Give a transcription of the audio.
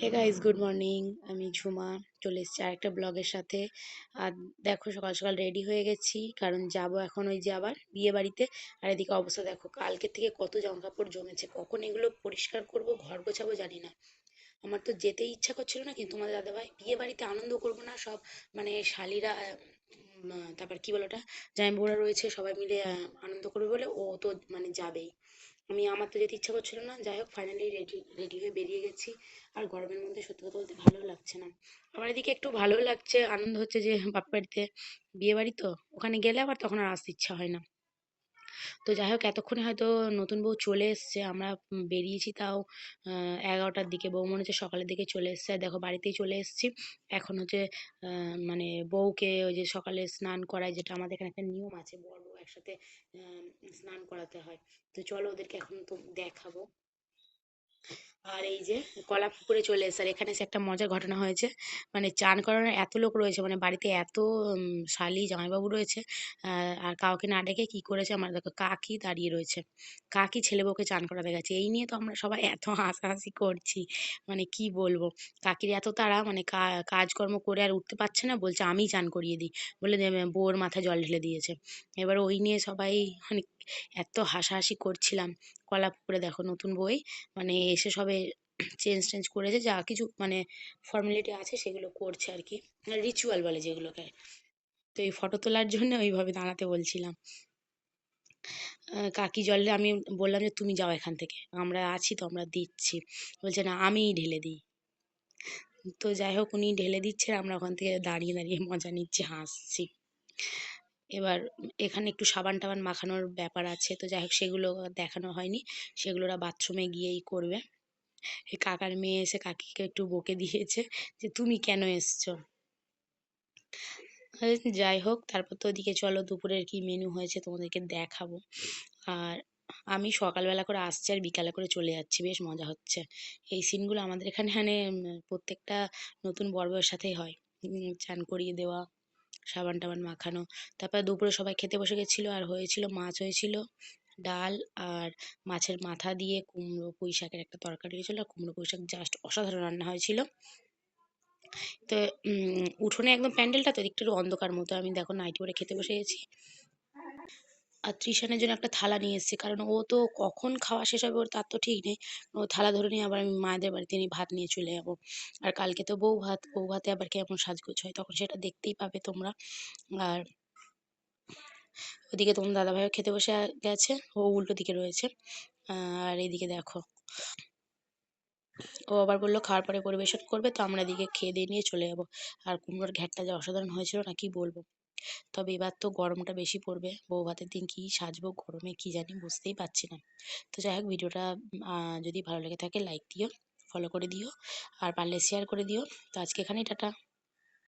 Hey guys good morning আমি ঝুমা, চলে এসেছি আরেকটা ব্লগের সাথে। আর দেখো, সকাল সকাল রেডি হয়ে গেছি, কারণ যাব এখন ওই যে আবার বিয়ে বাড়িতে। আর এদিকে অবস্থা দেখো কালকে থেকে কত জামা কাপড় জমেছে, কখন এগুলো পরিষ্কার করব, ঘর গোছাবো জানি না। আমার তো যেতে ইচ্ছা করছিল না, কিন্তু তোমাদের দাদাভাই, বিয়ে বাড়িতে আনন্দ করব না, সব মানে শালিরা তারপর কি বলো ওটা জামাইবাবুরা রয়েছে, সবাই মিলে আনন্দ করবে বলে ও তো মানে যাবেই। আমি আমার তো যেতে ইচ্ছা করছিল না। যাই হোক ফাইনালি রেডি রেডি হয়ে বেরিয়ে গেছি। আর গরমের মধ্যে সত্যি কথা বলতে ভালো লাগছে না। আমার এদিকে একটু ভালো লাগছে, আনন্দ হচ্ছে যে বাপ বাড়িতে বিয়ে বাড়ি তো। ওখানে গেলে আবার তখন আর আসতে ইচ্ছা হয় না। তো যাই হোক এতক্ষণে হয়তো নতুন বউ চলে এসছে, আমরা বেরিয়েছি তাও এগারোটার দিকে। বউ মনে হচ্ছে সকালের দিকে চলে এসছে। আর দেখো, বাড়িতেই চলে এসছি। এখন হচ্ছে মানে বউকে ওই যে সকালে স্নান করায়, যেটা আমাদের এখানে একটা নিয়ম আছে বড় বউ একসাথে স্নান করাতে হয়। তো চলো ওদেরকে এখন তো দেখাবো। আর এই যে কলা পুকুরে চলে এসেছে আর এখানে এসে একটা মজার ঘটনা হয়েছে। মানে চান করানোর এত লোক রয়েছে মানে বাড়িতে এত শালি জামাইবাবু রয়েছে আর কাউকে না ডেকে কী করেছে আমার দেখো, কাকি দাঁড়িয়ে রয়েছে। কাকি ছেলে বউকে চান করাতে গেছে। এই নিয়ে তো আমরা সবাই এত হাসাহাসি করছি মানে কি বলব? কাকির এত তারা মানে কাজকর্ম করে আর উঠতে পারছে না, বলছে আমিই চান করিয়ে দিই। বলে বউর মাথায় জল ঢেলে দিয়েছে। এবার ওই নিয়ে সবাই মানে এত হাসাহাসি করছিলাম। কলা পুকুরে দেখো নতুন বই। মানে এসে সবে চেঞ্জ টেঞ্জ করেছে, যা কিছু মানে ফর্মালিটি আছে সেগুলো করছে আর কি রিচুয়াল বলে যেগুলোকে। তো এই ফটো তোলার জন্য ওইভাবে দাঁড়াতে বলছিলাম। কাকি জলে আমি বললাম যে, তুমি যাও এখান থেকে। আমরা আছি তো, আমরা দিচ্ছি। বলছে, না, আমিই ঢেলে দিই। তো যাই হোক, উনি ঢেলে দিচ্ছে আমরা ওখান থেকে দাঁড়িয়ে দাঁড়িয়ে মজা নিচ্ছি, হাসছি। এবার এখানে একটু সাবান টাবান মাখানোর ব্যাপার আছে। তো যাই হোক, সেগুলো দেখানো হয়নি। সেগুলো ওরা বাথরুমে গিয়েই করবে। কাকার মেয়ে এসে কাকিকে একটু বকে দিয়েছে যে, তুমি কেন এসছো? যাই হোক, তারপর তো ওদিকে চলো, দুপুরের কি মেনু হয়েছে তোমাদেরকে দেখাবো। আর আমি সকালবেলা করে আসছি আর বিকালে করে চলে যাচ্ছি, বেশ মজা হচ্ছে। এই সিনগুলো আমাদের এখানে মানে প্রত্যেকটা নতুন বরের সাথেই হয়। চান করিয়ে দেওয়া সাবান টাবান মাখানো। তারপর দুপুরে সবাই খেতে বসে গেছিল আর হয়েছিল মাছ হয়েছিল, ডাল আর মাছের মাথা দিয়ে কুমড়ো পুঁই শাকের একটা তরকারি হয়েছিল। আর কুমড়ো পুঁই শাক জাস্ট অসাধারণ রান্না হয়েছিল। তো উঠোনে একদম প্যান্ডেলটা তো, একটু অন্ধকার মতো। আমি দেখো নাইটি পরে খেতে বসে গেছি। আর ত্রিশানের জন্য একটা থালা নিয়ে এসেছি। কারণ ও তো কখন খাওয়া শেষ হবে ওর তার তো ঠিক নেই। ও থালা ধরে নিয়ে আবার আমি মায়েদের বাড়িতে নিয়ে ভাত নিয়ে চলে যাব। আর কালকে তো বউ ভাত, বউ ভাতে আবার কেমন সাজগোজ হয় তখন সেটা দেখতেই পাবে তোমরা। আর ওদিকে তোমার দাদা দাদাভাইও খেতে বসে গেছে, ও উল্টো দিকে রয়েছে। আর এদিকে দেখো। ও আবার বলল খাওয়ার পরে পরিবেশন করবে, তো আমরা এদিকে খেয়ে দিয়ে নিয়ে চলে যাব। আর কুমড়োর ঘ্যাটটা যে অসাধারণ হয়েছিল না, কি বলব? তবে এবার তো গরমটা বেশি পড়বে। বউ ভাতের দিন কি সাজবো গরমে কী জানি বুঝতেই পারছি না। তো যাই হোক, ভিডিওটা যদি ভালো লেগে থাকে লাইক দিও ফলো করে দিও, আর পারলে শেয়ার করে দিও। তো আজকে এখানেই, টাটা।